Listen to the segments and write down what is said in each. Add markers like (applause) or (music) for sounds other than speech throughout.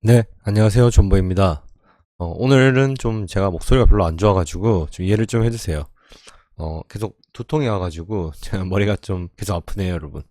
네, 안녕하세요. 존버입니다. 어, 오늘은 좀 제가 목소리가 별로 안 좋아가지고 좀 이해를 좀 해주세요. 어, 계속 두통이 와가지고 (laughs) 제가 머리가 좀 계속 아프네요, 여러분.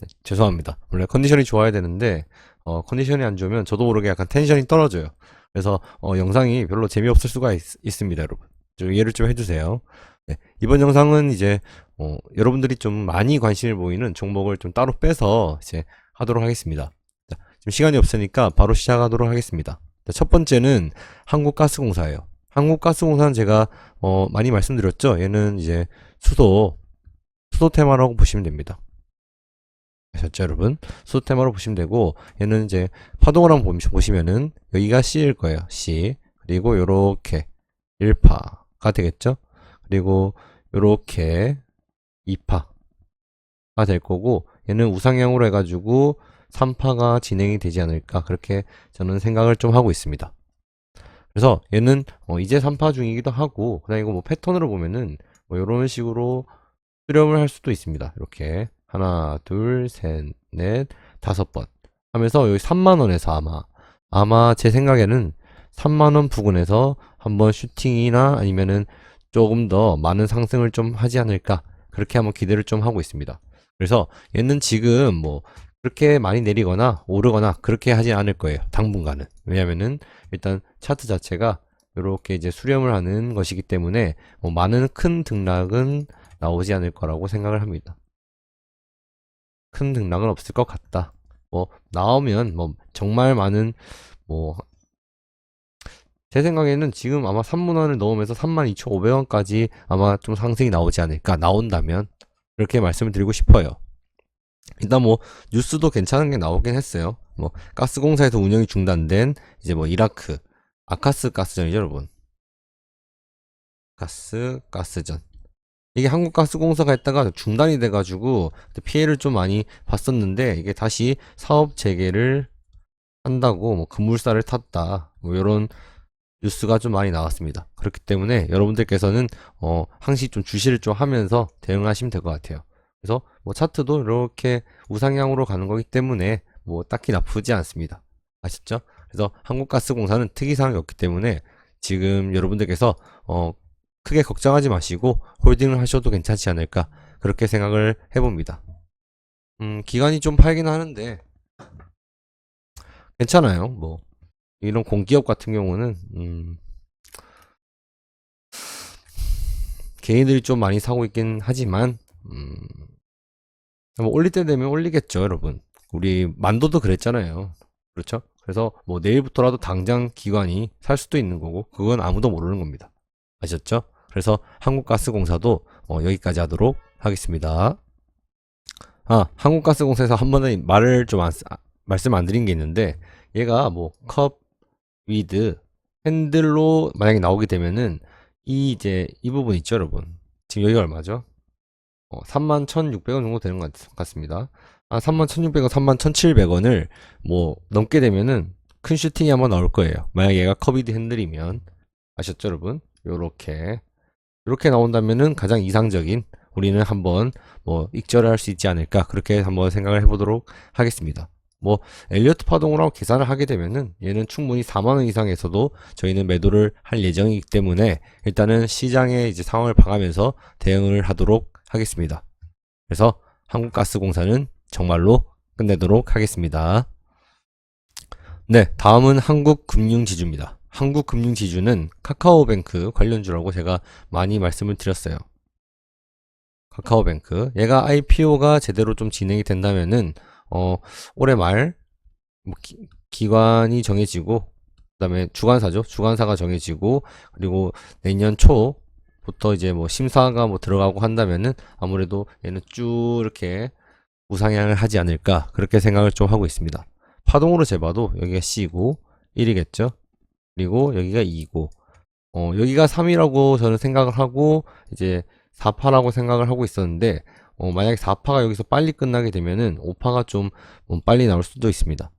네, 죄송합니다. 원래 컨디션이 좋아야 되는데 어, 컨디션이 안 좋으면 저도 모르게 약간 텐션이 떨어져요. 그래서 어, 영상이 별로 재미없을 수가 있, 습니다 여러분. 좀 이해를 좀 해주세요. 네, 이번 영상은 이제 어, 여러분들이 좀 많이 관심을 보이는 종목을 좀 따로 빼서 이제 하도록 하겠습니다. 지금 시간이 없으니까 바로 시작하도록 하겠습니다. 첫 번째는 한국가스공사예요. 한국가스공사는 제가 어, 많이 말씀드렸죠. 얘는 이제 수도 수도 테마라고 보시면 됩니다. 아셨죠, 여러분? 수도 테마로 보시면 되고 얘는 이제 파동을 한번 보시면은 여기가 C일 거예요. C 그리고 요렇게 1파가 되겠죠. 그리고 요렇게 2파가 될 거고 얘는 우상향으로 해가지고 3파가 진행이 되지 않을까 그렇게 저는 생각을 좀 하고 있습니다. 그래서 얘는 어 이제 3파 중이기도 하고 그 다음 이거 뭐 패턴으로 보면은 뭐 이런 식으로 수렴을 할 수도 있습니다. 이렇게 하나, 둘, 셋, 넷, 다섯 번 하면서 여기 3만 원에서 아마 아마 제 생각에는 3만 원 부근에서 한번 슈팅이나 아니면은 조금 더 많은 상승을 좀 하지 않을까 그렇게 한번 기대를 좀 하고 있습니다. 그래서 얘는 지금 뭐 그렇게 많이 내리거나 오르거나 그렇게 하지 않을 거예요. 당분간은. 왜냐면은 일단 차트 자체가 이렇게 이제 수렴을 하는 것이기 때문에 뭐 많은 큰 등락은 나오지 않을 거라고 생각을 합니다. 큰 등락은 없을 것 같다. 뭐 나오면 뭐 정말 많은 뭐 제 생각에는 지금 아마 3만원을 넣으면서 32,500원까지 아마 좀 상승이 나오지 않을까 나온다면 그렇게 말씀을 드리고 싶어요. 일단 뭐 뉴스도 괜찮은 게 나오긴 했어요. 뭐 가스공사에서 운영이 중단된 이제 뭐 이라크 아카스 가스전이죠, 여러분. 가스 가스전. 이게 한국가스공사가 했다가 중단이 돼가지고 피해를 좀 많이 봤었는데 이게 다시 사업 재개를 한다고 뭐 급물살을 탔다 뭐 이런 뉴스가 좀 많이 나왔습니다. 그렇기 때문에 여러분들께서는 어 항시 좀 주시를 좀 하면서 대응하시면 될 것 같아요. 그래서 뭐 차트도 이렇게 우상향으로 가는 거기 때문에 뭐 딱히 나쁘지 않습니다. 아셨죠? 그래서 한국가스공사는 특이사항이 없기 때문에 지금 여러분들께서 어 크게 걱정하지 마시고 홀딩을 하셔도 괜찮지 않을까 그렇게 생각을 해봅니다. 음, 기간이 좀 팔긴 하는데 괜찮아요. 뭐 이런 공기업 같은 경우는 음, 개인들이 좀 많이 사고 있긴 하지만 음, 뭐 올릴 때 되면 올리겠죠, 여러분. 우리 만도도 그랬잖아요. 그렇죠? 그래서 뭐 내일부터라도 당장 기관이 살 수도 있는 거고 그건 아무도 모르는 겁니다. 아셨죠? 그래서 한국가스공사도 어, 여기까지 하도록 하겠습니다. 아, 한국가스공사에서 한 번에 말을 좀 안, 아, 말씀 안 드린 게 있는데 얘가 뭐 컵, 위드, 핸들로 만약에 나오게 되면은 이 이제 이 부분 있죠, 여러분. 지금 여기가 얼마죠? 어, 31,600원 정도 되는 것 같 습니다. 아, 31,600원, 31,700원을 뭐 넘게 되면은 큰 슈팅이 한번 나올 거예요. 만약 얘가 커비드 핸들이면 아셨죠, 여러분? 요렇게 이렇게 나온다면은 가장 이상적인 우리는 한번 뭐 익절을 할 수 있지 않을까 그렇게 한번 생각을 해보도록 하겠습니다. 뭐 엘리어트 파동으로 계산을 하게 되면은 얘는 충분히 4만 원 이상에서도 저희는 매도를 할 예정이기 때문에 일단은 시장의 이제 상황을 봐가면서 대응을 하도록 하겠습니다. 그래서 한국가스공사는 정말로 끝내도록 하겠습니다. 네, 다음은 한국금융지주입니다. 한국금융지주는 카카오뱅크 관련주라고 제가 많이 말씀을 드렸어요. 카카오뱅크. 얘가 IPO가 제대로 좀 진행이 된다면은, 어, 올해 말, 뭐 기, 기관이 정해지고, 그 다음에 주관사죠. 주관사가 정해지고, 그리고 내년 초, 부터 이제 뭐 심사가 뭐 들어가고 한다면은 아무래도 얘는 쭉 이렇게 우상향을 하지 않을까 그렇게 생각을 좀 하고 있습니다. 파동으로 재봐도 여기가 C고 1이겠죠. 그리고 여기가 2고 어 여기가 3이라고 저는 생각을 하고 이제 4파라고 생각을 하고 있었는데 어 만약에 4파가 여기서 빨리 끝나게 되면은 5파가 좀뭐 빨리 나올 수도 있습니다.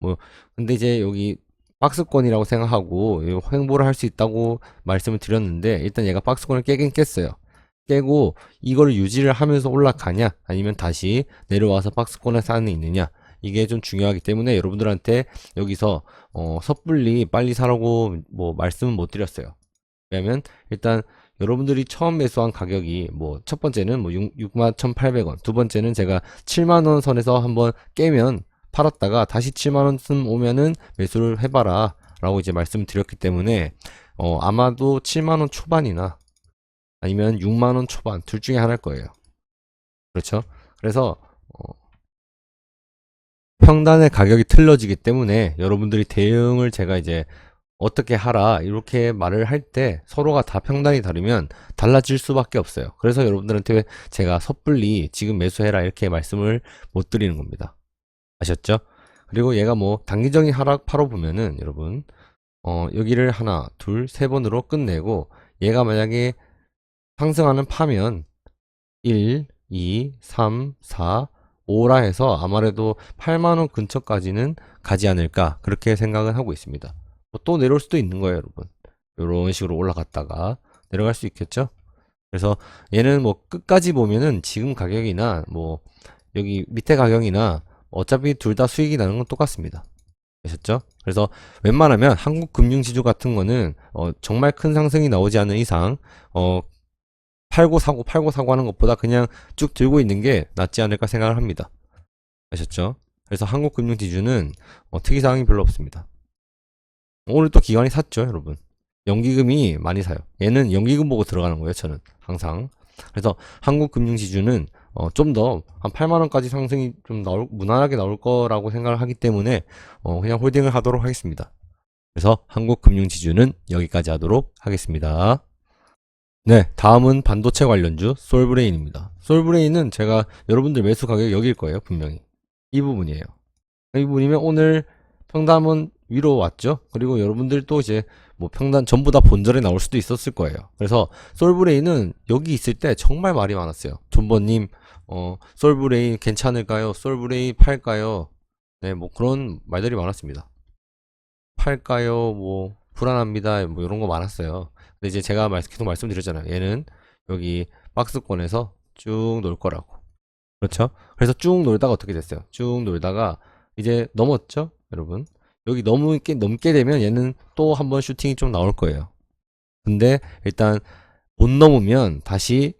뭐 근데 이제 여기 박스권이라고 생각하고 횡보를 할 수 있다고 말씀을 드렸는데 일단 얘가 박스권을 깨긴 깼어요. 깨고 이거를 유지를 하면서 올라가냐 아니면 다시 내려와서 박스권에 쌓는 있느냐 이게 좀 중요하기 때문에 여러분들한테 여기서 어, 섣불리 빨리 사라고 뭐 말씀은 못 드렸어요. 왜냐면 일단 여러분들이 처음 매수한 가격이 뭐 첫 번째는 뭐 6, 61,800원, 두 번째는 제가 7만 원 선에서 한번 깨면 팔았다가 다시 7만 원쯤 오면은 매수를 해봐라 라고 이제 말씀을 드렸기 때문에 어, 아마도 7만 원 초반이나 아니면 6만 원 초반 둘 중에 하나일 거예요. 그렇죠? 그래서 어, 평단의 가격이 틀려지기 때문에 여러분들이 대응을 제가 이제 어떻게 하라 이렇게 말을 할 때 서로가 다 평단이 다르면 달라질 수밖에 없어요. 그래서 여러분들한테 제가 섣불리 지금 매수해라 이렇게 말씀을 못 드리는 겁니다. 아셨죠? 그리고 얘가 뭐 단기적인 하락 파로 보면은 여러분 어 여기를 하나 둘 세 번으로 끝내고 얘가 만약에 상승하는 파면 1, 2, 3, 4, 5라 해서 아무래도 8만원 근처까지는 가지 않을까 그렇게 생각을 하고 있습니다. 뭐또 내려올 수도 있는 거예요, 여러분. 이런 식으로 올라갔다가 내려갈 수 있겠죠? 그래서 얘는 뭐 끝까지 보면은 지금 가격이나 뭐 여기 밑에 가격이나 어차피 둘 다 수익이 나는 건 똑같습니다. 아셨죠? 그래서 웬만하면 한국 금융지주 같은 거는 어 정말 큰 상승이 나오지 않은 이상 어 팔고 사고 팔고 사고 하는 것보다 그냥 쭉 들고 있는 게 낫지 않을까 생각을 합니다. 아셨죠? 그래서 한국 금융지주는 어, 특이사항이 별로 없습니다. 오늘 또 기관이 샀죠, 여러분. 연기금이 많이 사요. 얘는 연기금 보고 들어가는 거예요, 저는 항상. 그래서 한국 금융지주는 어, 좀 더 한 8만 원까지 상승이 좀 나올 무난하게 나올 거라고 생각을 하기 때문에 어, 그냥 홀딩을 하도록 하겠습니다. 그래서 한국 금융 지주는 여기까지 하도록 하겠습니다. 네, 다음은 반도체 관련주 솔브레인입니다. 솔브레인은 제가 여러분들 매수 가격 여기일 거예요, 분명히. 이 부분이에요. 이 부분이면 오늘 평담은 위로 왔죠. 그리고 여러분들 또 이제 뭐 평단 전부 다 본절에 나올 수도 있었을 거예요. 그래서 솔브레인은 여기 있을 때 정말 말이 많았어요. 존버님, 어, 솔브레인 괜찮을까요? 솔브레인 팔까요? 네, 뭐 그런 말들이 많았습니다. 팔까요? 뭐 불안합니다. 뭐 이런 거 많았어요. 근데 이제 제가 말, 계속 말씀드렸잖아요. 얘는 여기 박스권에서 쭉 놀 거라고. 그렇죠? 그래서 쭉 놀다가 어떻게 됐어요? 쭉 놀다가 이제 넘었죠? 여러분. 여기 넘게, 넘게 되면 얘는 또 한 번 슈팅이 좀 나올 거예요. 근데 일단 못 넘으면 다시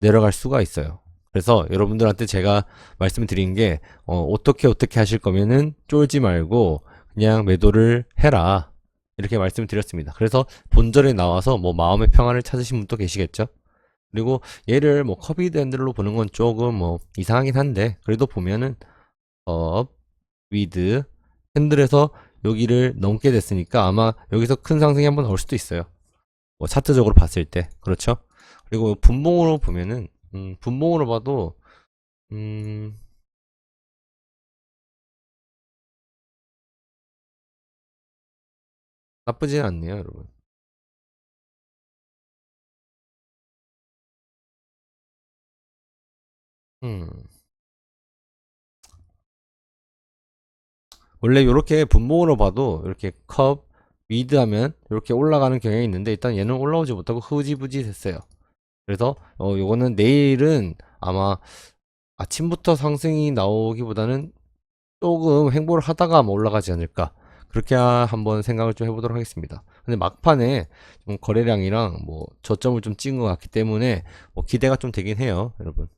내려갈 수가 있어요. 그래서 여러분들한테 제가 말씀드린 게 어, 어떻게 어떻게 하실 거면은 쫄지 말고 그냥 매도를 해라. 이렇게 말씀드렸습니다. 그래서 본절에 나와서 뭐 마음의 평안을 찾으신 분도 계시겠죠? 그리고 얘를 뭐 커비드 핸들로 보는 건 조금 뭐 이상하긴 한데 그래도 보면은 업, 위드, 핸들에서 여기를 넘게 됐으니까 아마 여기서 큰 상승이 한번 나올 수도 있어요. 뭐 차트적으로 봤을 때 그렇죠. 그리고 분봉으로 보면은 음, 분봉으로 봐도 음, 나쁘진 않네요, 여러분. 음. 원래 이렇게 분봉으로 봐도 이렇게 컵 위드 하면 이렇게 올라가는 경향이 있는데 일단 얘는 올라오지 못하고 흐지부지 됐어요. 그래서 어 요거는 내일은 아마 아침부터 상승이 나오기보다는 조금 횡보를 하다가 아마 올라가지 않을까 그렇게 하- 한번 생각을 좀 해보도록 하겠습니다. 근데 막판에 좀 거래량이랑 뭐 저점을 좀 찍은 것 같기 때문에 뭐 기대가 좀 되긴 해요, 여러분.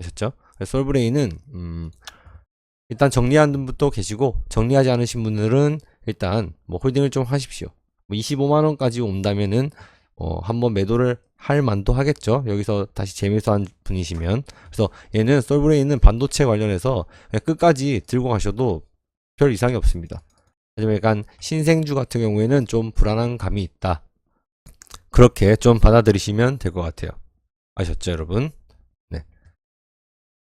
아셨죠? 솔브레인은 음 일단 정리한 분도 계시고 정리하지 않으신 분들은 일단 뭐 홀딩을 좀 하십시오. 뭐 25만 원까지 온다면은 어 한번 매도를 할 만도 하겠죠. 여기서 다시 재매수한 분이시면 그래서 얘는 솔브레인은 반도체 관련해서 끝까지 들고 가셔도 별 이상이 없습니다. 하지만 약간 신생주 같은 경우에는 좀 불안한 감이 있다. 그렇게 좀 받아들이시면 될 것 같아요. 아셨죠, 여러분? 네.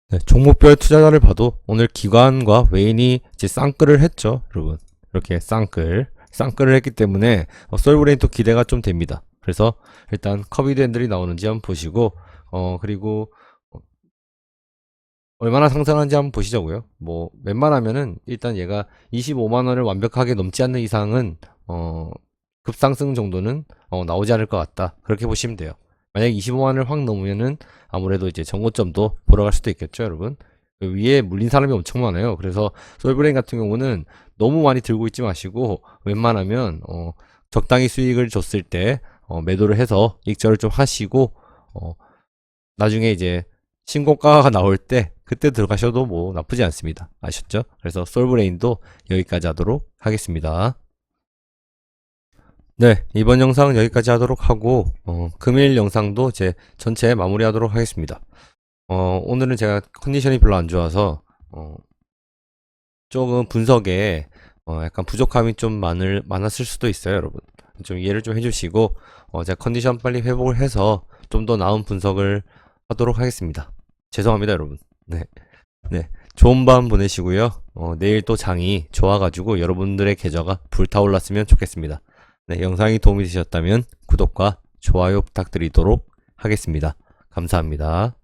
네, 종목별 투자자를 봐도 오늘 기관과 외인이 이제 쌍끌을 했죠, 여러분. 이렇게 쌍끌, 쌍끌을 했기 때문에 어, 솔브레인 또 기대가 좀 됩니다. 그래서 일단 커비드 핸들이 나오는지 한번 보시고, 어 그리고 어, 얼마나 상승하는지 한번 보시자고요. 뭐 웬만하면은 일단 얘가 25만 원을 완벽하게 넘지 않는 이상은 어 급상승 정도는 어, 나오지 않을 것 같다. 그렇게 보시면 돼요. 만약 25만 원을 확 넘으면은 아무래도 이제 정고점도 보러 갈 수도 있겠죠, 여러분. 그 위에 물린 사람이 엄청 많아요. 그래서 솔브레인 같은 경우는 너무 많이 들고 있지 마시고 웬만하면 어, 적당히 수익을 줬을 때 어, 매도를 해서 익절을 좀 하시고 어, 나중에 이제 신고가가 나올 때 그때 들어가셔도 뭐 나쁘지 않습니다. 아셨죠? 그래서 솔브레인도 여기까지 하도록 하겠습니다. 네, 이번 영상은 여기까지 하도록 하고 어, 금일 영상도 제 전체 마무리하도록 하겠습니다. 어, 오늘은 제가 컨디션이 별로 안 좋아서 어, 조금 분석에 어, 약간 부족함이 좀 많을, 많았을 수도 있어요, 여러분. 좀 이해를 좀 해주시고 어, 제가 컨디션 빨리 회복을 해서 좀 더 나은 분석을 하도록 하겠습니다. 죄송합니다, 여러분. 네, 네, 좋은 밤 보내시고요. 어, 내일 또 장이 좋아가지고 여러분들의 계좌가 불타올랐으면 좋겠습니다. 네, 영상이 도움이 되셨다면 구독과 좋아요 부탁드리도록 하겠습니다. 감사합니다.